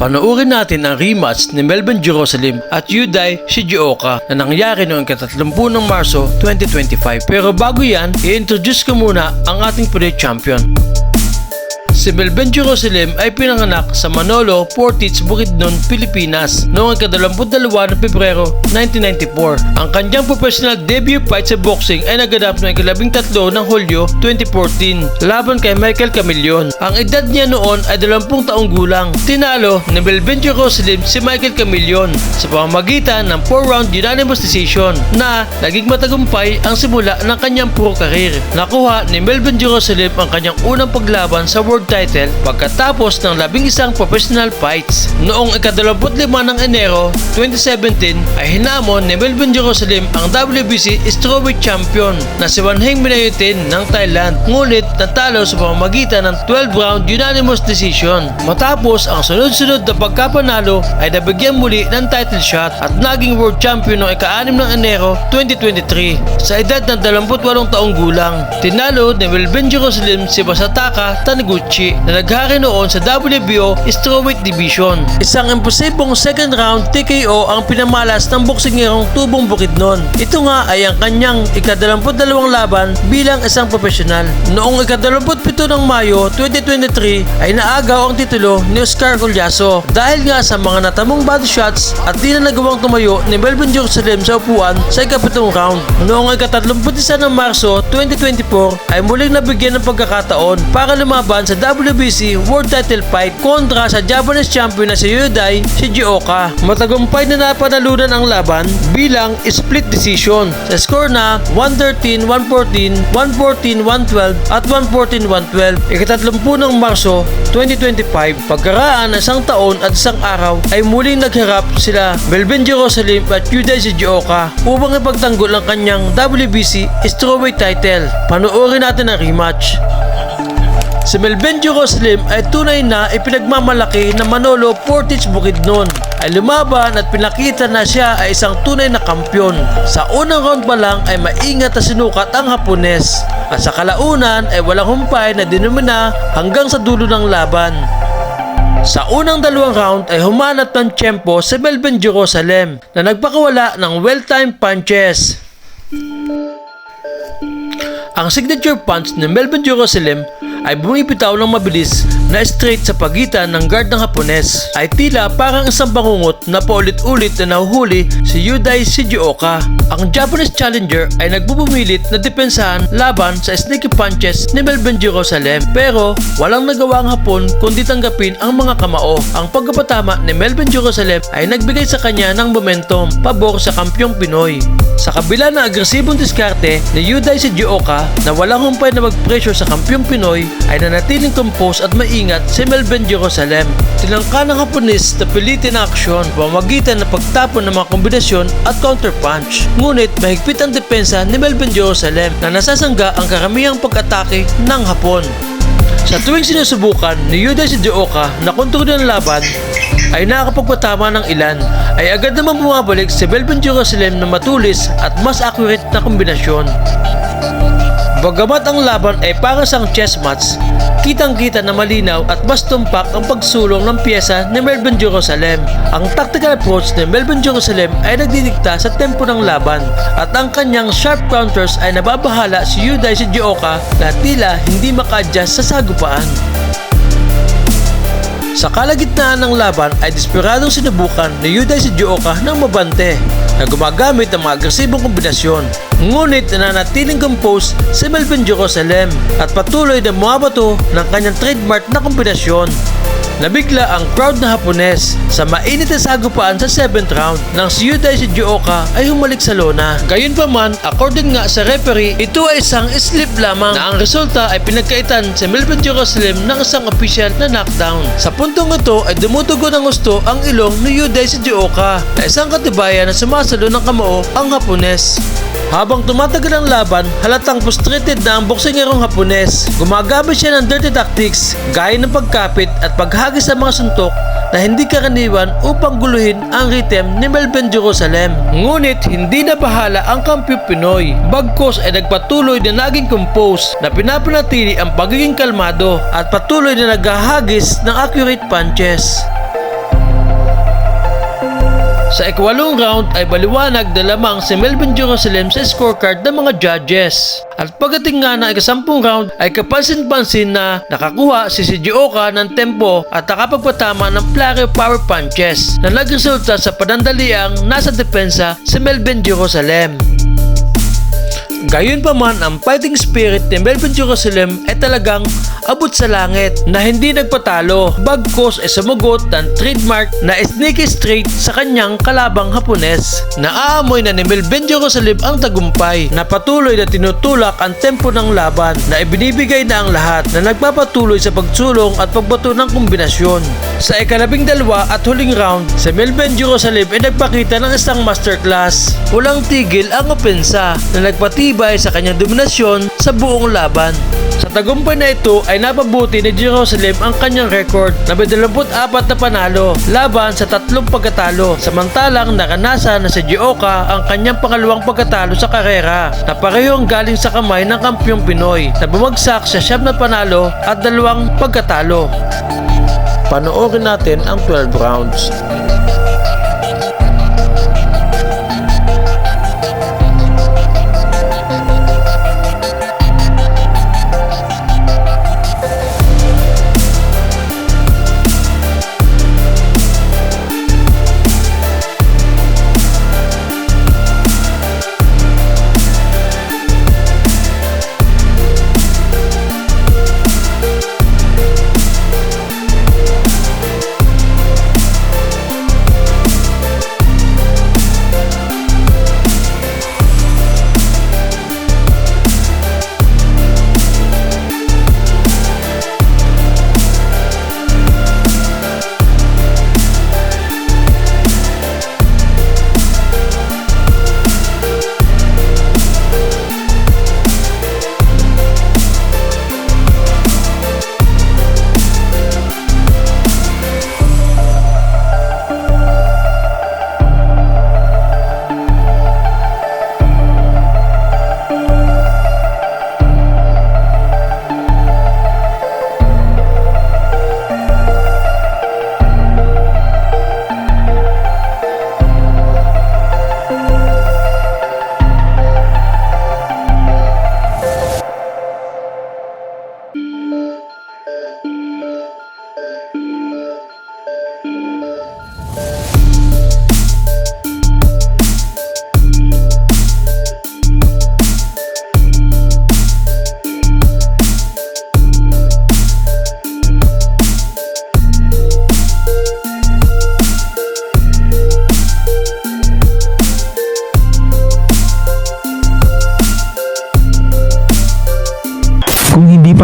Panoorin natin ang rematch ni Melvin Jerusalem at Yuday Shijioka na nangyari noong ikatatlampu ng Marso 2025. Pero bago yan, i-introduce ko muna ang ating Pinoy champion. Si Melvin Jerusalem ay pinanganak sa Manolo, Portage, Bukidnon, Pilipinas noong ikadalamput dalawa ng Pebrero 1994. Ang kanyang professional debut fight sa boxing ay naganap noong ikalabing tatlo ng Hulyo 2014 laban kay Michael Camillion. Ang edad niya noon ay 20 taong gulang. Tinalo ni Melvin Jerusalem si Michael Camillion sa pamamagitan ng 4-round unanimous decision na naging matagumpay ang simula ng kanyang pro career. Nakuha ni Melvin Jerusalem ang kanyang unang paglaban sa world title pagkatapos ng labing isang professional fights. Noong ikadalamput lima ng Enero 2017 ay hinamon ni Melvin Jerusalem ang WBC Strawweight Champion na si Wanheng Minayotin ng Thailand ngunit natalo sa pamamagitan ng 12-round unanimous decision. Matapos ang sunod-sunod na pagkapanalo ay nabigyan muli ng title shot at naging world champion noong ika-6 ng Enero 2023 sa edad ng 28 taong gulang. Tinalo ni Melvin Jerusalem si Masataka Taniguchi na naghari noon sa WBO Strawweight Division. Isang imposibleng second round TKO ang pinamalas ng boksingerong tubong bukid noon. Ito nga ay ang kanyang ikadalamput dalawang laban bilang isang profesional. Noong ikadalamput pito ng Mayo 2023 ay naagaw ang titulo ni Oscar Colyaso dahil nga sa mga natamong body shots at di na nagawang tumayo ni Melvin Jerusalem sa upuan sa ikapitong round. Noong ikatatlongput isa ng Marso 2024 ay muling nabigyan ng pagkakataon para lumaban sa WBC World Title Fight kontra sa Japanese champion na si Yudai Shijioka. Matagumpay na napanalunan ang laban bilang split decision sa score na 113-114, 114-112 at 114-112. Ikatatlampu ng Marso 2025, pagkaraan ng isang taon at isang araw ay muling nagharap sila Melvin Jerusalem at Yudai Shijioka upang ipagtanggol ang kanyang WBC strawweight title. Panoorin natin ang rematch. Si Melvin Jerusalem ay tunay na ipinagmamalaki ng Manolo Portage Bukidnon ay lumaban at pinakita na siya ay isang tunay na kampyon. Sa unang round pa lang ay maingat na sinukat ang Hapones at sa kalaunan ay walang humpay na dinumina hanggang sa dulo ng laban. Sa unang dalawang round ay humanat ng tiyempo si Melvin Jerusalem na nagpakawala ng well-timed punches. Ang signature punch ni Melvin Jerusalem ay bumibitaw ng mabilis na straight sa pagitan ng guard ng Hapones ay tila parang isang bangungot na paulit-ulit na nahuhuli si Yudai Shijioka. Ang Japanese challenger ay nagbubumilit na depensahan laban sa sneaky punches ni Melvin Jerusalem pero walang nagawa ang Hapon kundi tanggapin ang mga kamao. Ang pagkapatama ni Melvin Jerusalem ay nagbigay sa kanya ng momentum pabor sa kampyong Pinoy. Sa kabila ng agresibong diskarte ni Yudai Shijioka na walang humpay na mag-pressure sa kampyong Pinoy ay nanatiling compose at maingat si Melvin Jerusalem. Tinangka ng Hapones na pilitin ang aksyon pamagitan ng pagtapon ng mga kombinasyon at counterpunch. Ngunit mahigpit ang depensa ni Melvin Jerusalem na nasasangga ang karamihang pag-atake ng Hapon. Sa tuwing sinusubukan ni Yuda si Jooka na kontrolin ang laban, ay nakakapagpatama ng ilan, ay agad naman bumabalik si Melvin Jerusalem na matulis at mas accurate na kombinasyon. Bagamat ang laban ay para sa chess match, kitang-kita na malinaw at mas tumpak ang pagsulong ng pyesa ni Melvin Jerusalem. Ang tactical approach ni Melvin Jerusalem ay nagdidikta sa tempo ng laban at ang kanyang sharp counters ay nababahala si Yuday Shijioka na tila hindi maka-adjust sa sagupaan. Sa kalagitnaan ng laban ay desperadong sinubukan ni Yuday Shijioka ng mabante na gumagamit ng mga agresibong kombinasyon. Ngunit nananatiling compose si Melvin Jerusalem at patuloy na bumabato ng kanyang trademark na kombinasyon. Nabigla ang crowd na Hapones sa mainit na sagupaan sa 7th round nang si Yuday Shijioka ay humalik sa lona. Gayunpaman, according nga sa referee, ito ay isang slip lamang na ang resulta ay pinagkaitan si Melvin Jerusalem ng isang official na knockdown. Sa puntong ito ay dumutugo ng gusto ang ilong ni Yuday Shijioka na isang katibayan na sumasalo ng kamao ang Hapones. Habang tumatagal ang laban, halatang frustrated na ang boksingerong Hapones. Gumagamit siya ng dirty tactics gaya ng pagkapit at paghagis sa mga suntok na hindi karaniwan upang guluhin ang rhythm ni Melvin Jerusalem. Ngunit hindi na bahala ang kampi Pinoy. Bagkos ay nagpatuloy na naging compose na pinapanatili ang pagiging kalmado at patuloy na naghahagis ng accurate punches. Sa ikwalong round ay baliwanag na lamang si Melvin Jerusalem sa scorecard ng mga judges. At pagdating nga ng ikasampung round ay kapansin-pansin na nakakuha si Sejioka ng tempo at nakapagpatama ng of power punches na nagresulta sa panandaliang nasa depensa si Melvin Jerusalem. Gayon pa man, ang fighting spirit ni Melvin Jerusalem ay talagang abot sa langit na hindi nagpatalo bagkos ay sumugot ng trademark na sneaky straight sa kanyang kalabang Hapones. Naaamoy na ni Melvin Jerusalem ang tagumpay na patuloy na tinutulak ang tempo ng laban na ibinibigay na ang lahat na nagpapatuloy sa pagsulong at pagbato ng kombinasyon. Sa ikalabing dalawa at huling round, si Melvin Jerusalem ay nagpakita ng isang masterclass. Walang tigil ang opensa na nagpatibay sa kanyang dominasyon sa buong laban. Sa tagumpay na ito ay napabuti ni Jerusalem ang kanyang record na 24 na panalo laban sa tatlong pagkatalo samantalang nakanasa na si Gioka ang kanyang pangalawang pagkatalo sa karera na parehong galing sa kamay ng kampyong Pinoy na bumagsak sa siyam na panalo at dalawang pagkatalo. Panoorin natin ang 12 rounds.